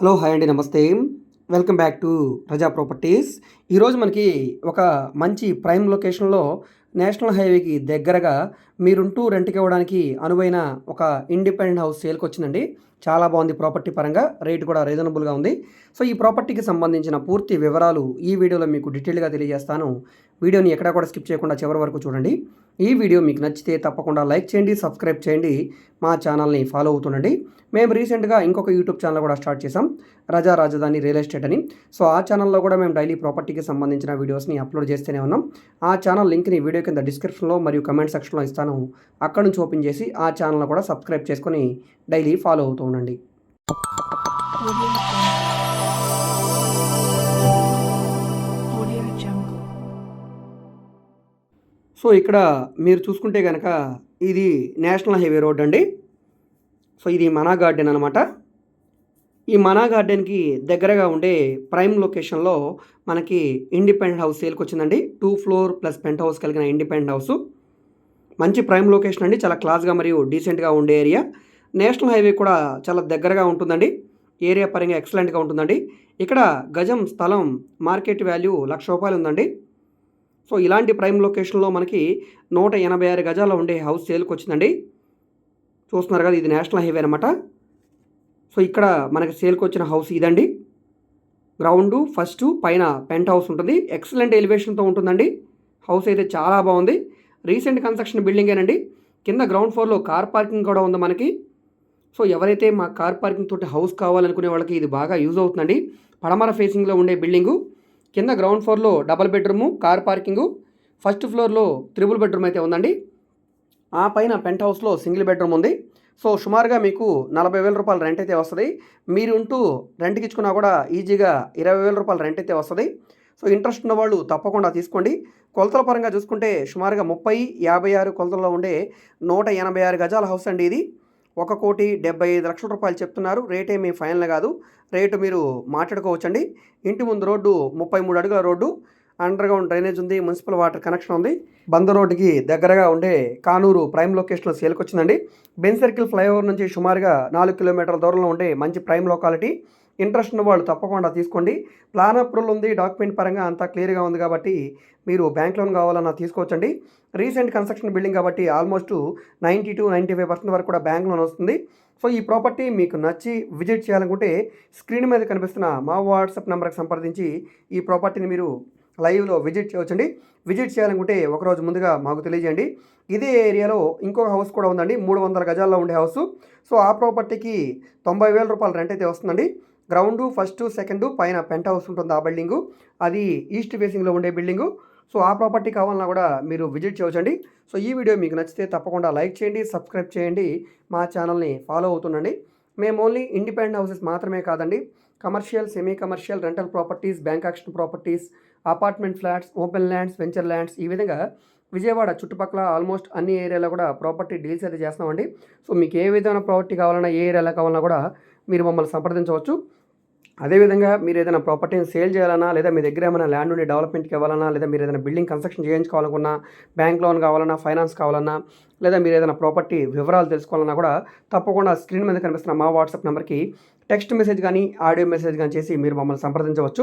Hello hi అండి నమస్తే. Welcome back to Praja Properties. ఈరోజు మనకి ఒక మంచి ప్రైమ్ లొకేషన్లో నేషనల్ హైవేకి దగ్గరగా మీరుంటూ రెంట్కి ఇవ్వడానికి అనువైన ఒక ఇండిపెండెంట్ హౌస్ సేల్కి వచ్చిందండి చాలా బాగుంది ప్రాపర్టీ పరంగా రేట్ కూడా రీజనబుల్గా ఉంది. సో ఈ ప్రాపర్టీకి సంబంధించిన పూర్తి వివరాలు ఈ వీడియోలో మీకు డీటెయిల్గా తెలియజేస్తాను. వీడియోని ఎక్కడా కూడా స్కిప్ చేయకుండా చివరి వరకు చూడండి. ఈ వీడియో మీకు నచ్చితే తప్పకుండా లైక్ చేయండి సబ్స్క్రైబ్ చేయండి. మా ఛానల్ని ఫాలో అవుతుండండి. మేము రీసెంట్గా ఇంకొక యూట్యూబ్ ఛానల్ కూడా స్టార్ట్ చేసాం రజా రాజధాని రియల్ ఎస్టేట్ అని. సో ఆ ఛానల్లో కూడా మేము డైలీ ప్రాపర్టీకి సంబంధించిన వీడియోస్ని అప్లోడ్ చేస్తూనే ఉన్నాం. ఆ ఛానల్ లింక్ని వీడియో కింద డిస్క్రిప్షన్లో మరియు కమెంట్ సెక్షన్లో ఇస్తాను అక్కడ నుంచి ఓపెన్ చేసి ఆ ఛానల్ కూడా సబ్స్క్రైబ్ చేసుకొని డైలీ ఫాలో అవుతూ ఉండండి. సో ఇక్కడ మీరు చూసుకుంటే కనుక ఇది నేషనల్ హైవే రోడ్ అండి. సో ఇది మనా గార్డెన్ అనమాట ఈ మనా గార్డెన్కి దగ్గరగా ఉండే ప్రైమ్ లొకేషన్లో మనకి ఇండిపెండెంట్ హౌస్ సేల్కి వచ్చిందండి. Two floor plus penthouse కలిగిన ఇండిపెండెంట్ హౌస్. మంచి ప్రైమ్ లొకేషన్ అండి. చాలా క్లాస్గా మరియు డీసెంట్గా ఉండే ఏరియా. నేషనల్ హైవే కూడా చాలా దగ్గరగా ఉంటుందండి. ఏరియా పరంగా ఎక్సలెంట్గా ఉంటుందండి. ఇక్కడ గజం స్థలం మార్కెట్ వాల్యూ లక్ష రూపాయలు ఉందండి. సో ఇలాంటి ప్రైమ్ లొకేషన్లో మనకి నూట ఎనభై ఆరు గజాల ఉండే హౌస్ సేల్కి వచ్చిందండి. చూస్తున్నారు కదా ఇది నేషనల్ హైవే అనమాట సో ఇక్కడ మనకి సేల్కి వచ్చిన హౌస్ ఇదండి. గ్రౌండ్ ఫస్ట్ పైన పెంట్ హౌస్ ఉంటుంది. ఎక్సలెంట్ ఎలివేషన్తో ఉంటుందండి. హౌస్ అయితే చాలా బాగుంది. రీసెంట్ కన్స్ట్రక్షన్ బిల్డింగేనండి కింద గ్రౌండ్ ఫ్లోర్లో కార్ పార్కింగ్ కూడా ఉంది మనకి. సో ఎవరైతే మా కార్ పార్కింగ్ తోటి హౌస్ కావాలనుకునే వాళ్ళకి ఇది బాగా యూజ్ అవుతుందండి. పడమర ఫేసింగ్లో ఉండే బిల్డింగు. కింద గ్రౌండ్ ఫ్లోర్లో double bedroom car parking. First ఫ్లోర్లో త్రిబుల్ బెడ్రూమ్ అయితే ఉందండి. ఆ పైన పెంట్ హౌస్లో సింగిల్ బెడ్రూమ్ ఉంది. సో సుమారుగా మీకు నలభై వేల రూపాయలు రెంట్ అయితే వస్తుంది. మీరు ఉంటూ రెంట్కి ఇచ్చుకున్నా కూడా ఈజీగా ఇరవై వేల రూపాయలు రెంట్ అయితే వస్తుంది. సో ఇంట్రెస్ట్ ఉన్న వాళ్ళు తప్పకుండా తీసుకోండి. కొలతల పరంగా చూసుకుంటే సుమారుగా ముప్పై యాభై ఆరు కొలతల్లో ఉండే నూట ఎనభై ఆరు గజాల హౌస్ అండి ఇది. ఒక కోటి డెబ్బై ఐదు లక్షల రూపాయలు చెప్తున్నారు. రేట్ ఏమీ ఫైనల్ కాదు. రేటు మీరు మాట్లాడుకోవచ్చండి. ఇంటి ముందు రోడ్డు ముప్పై మూడు అడుగుల రోడ్డు. అండర్గ్రౌండ్ డ్రైనేజ్ ఉంది మున్సిపల్ వాటర్ కనెక్షన్ ఉంది. బంద రోడ్డుకి దగ్గరగా ఉండే కానూరు ప్రైమ్ లొకేషన్లో సేల్కొచ్చిందండి బెన్ సర్కిల్ ఫ్లైఓవర్ నుంచి సుమారుగా నాలుగు కిలోమీటర్ల దూరంలో ఉండే మంచి ప్రైమ్ లొకాలిటీ. ఇంట్రెస్ట్ ఉన్న వాళ్ళు తప్పకుండా తీసుకోండి. ప్లాన్ అప్రూవల్ ఉంది డాక్యుమెంట్ పరంగా అంతా క్లియర్గా ఉంది కాబట్టి మీరు బ్యాంక్ లోన్ కావాలన్నా తీసుకోవచ్చండి. రీసెంట్ కన్స్ట్రక్షన్ బిల్డింగ్ కాబట్టి almost ninety two ninety five percent వరకు కూడా బ్యాంక్ లోన్ వస్తుంది. సో ఈ ప్రాపర్టీ మీకు నచ్చి విజిట్ చేయాలనుకుంటే స్క్రీన్ మీద కనిపిస్తున్న మా వాట్సాప్ నెంబర్కి సంప్రదించి ఈ ప్రాపర్టీని మీరు లైవ్లో విజిట్ చేయవచ్చండి. విజిట్ చేయాలనుకుంటే ఒకరోజు ముందుగా మాకు తెలియజేయండి. ఇదే ఏరియాలో ఇంకొక హౌస్ కూడా ఉందండి. మూడు వందల గజాల్లో ఉండే హౌస్. సో ఆ ప్రాపర్టీకి తొంభై వేల రూపాయలు రెంట్ అయితే వస్తుందండి. గ్రౌండ్ ఫస్ట్ సెకండ్ పైన పెంట్ హౌస్ ఉంటుంది ఆ బిల్డింగు. అది ఈస్ట్ ఫేసింగ్లో ఉండే బిల్డింగు. సో ఆ ప్రాపర్టీ కావాలన్నా కూడా మీరు విజిట్ చేయవచ్చండి. సో ఈ వీడియో మీకు నచ్చితే తప్పకుండా లైక్ చేయండి సబ్స్క్రైబ్ చేయండి. మా ఛానల్ని ఫాలో అవుతుండండి. మేము ఓన్లీ ఇండిపెండెంట్ హౌసెస్ మాత్రమే కాదండి. Commercial semi commercial rental properties bank auction properties apartment flats open lands venture lands ఈ విధంగా విజయవాడ చుట్టుపక్కల ఆల్మోస్ట్ అన్ని ఏరియాలో కూడా ప్రాపర్టీ డీల్స్ అయితే చేస్తామండి సో మీకు ఏ విధమైన ప్రాపర్టీ కావాలన్నా ఏ ఏరియాలో కావాలన్నా కూడా మీరు మమ్మల్ని సంప్రదించవచ్చు. అదేవిధంగా మీరు ఏదైనా ప్రాపర్టీని సేల్ చేయాలన్నా లేదా మీ దగ్గర ఏమైనా ల్యాండ్ ఉండి డెవలప్మెంట్కి ఇవ్వాలన్నా లేదా మీరు ఏదైనా బిల్డింగ్ కన్స్ట్రక్షన్ చేయించుకోవాలనుకున్నా బ్యాంక్ లోన్ కావాలన్నా ఫైనాన్స్ కావాలన్నా లేదా మీరు ఏదైనా ప్రాపర్టీ వివరాలు తెలుసుకోవాలన్నా కూడా తప్పకుండా స్క్రీన్ మీద కనిపిస్తున్న మా వాట్సాప్ నెంబర్కి టెక్స్ట్ మెసేజ్ కానీ ఆడియో మెసేజ్ కానీ చేసి మీరు మమ్మల్ని సంప్రదించవచ్చు.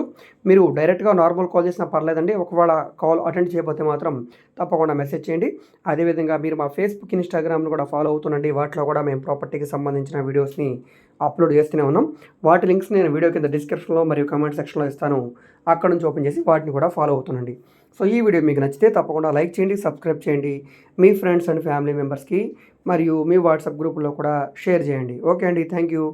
మీరు డైరెక్ట్గా నార్మల్ కాల్ చేసినా పర్లేదండి. ఒకవేళ కాల్ అటెండ్ చేయకపోతే మాత్రం తప్పకుండా మెసేజ్ చేయండి. అదేవిధంగా మీరు మా ఫేస్బుక్ ఇన్స్టాగ్రామ్ను కూడా ఫాలో అవుతుండండి. వాటిలో కూడా మేము ప్రాపర్టీకి సంబంధించిన వీడియోస్ని అప్లోడ్ చేస్తూనే ఉన్నాం. వాటి లింక్స్ నేను వీడియో కింద డిస్క్రిప్షన్లో మరియు కమెంట్ సెక్షన్లో ఇస్తాను. అక్కడ నుంచి ఓపెన్ చేసి వాటిని కూడా ఫాలో అవుతుండండి. సో ఈ వీడియో మీకు నచ్చితే తప్పకుండా లైక్ చేయండి సబ్స్క్రైబ్ చేయండి. మీ ఫ్రెండ్స్ అండ్ ఫ్యామిలీ మెంబర్స్కి మరియు మీ వాట్సాప్ గ్రూపుల్లో కూడా షేర్ చేయండి. ఓకే అండి. Thank you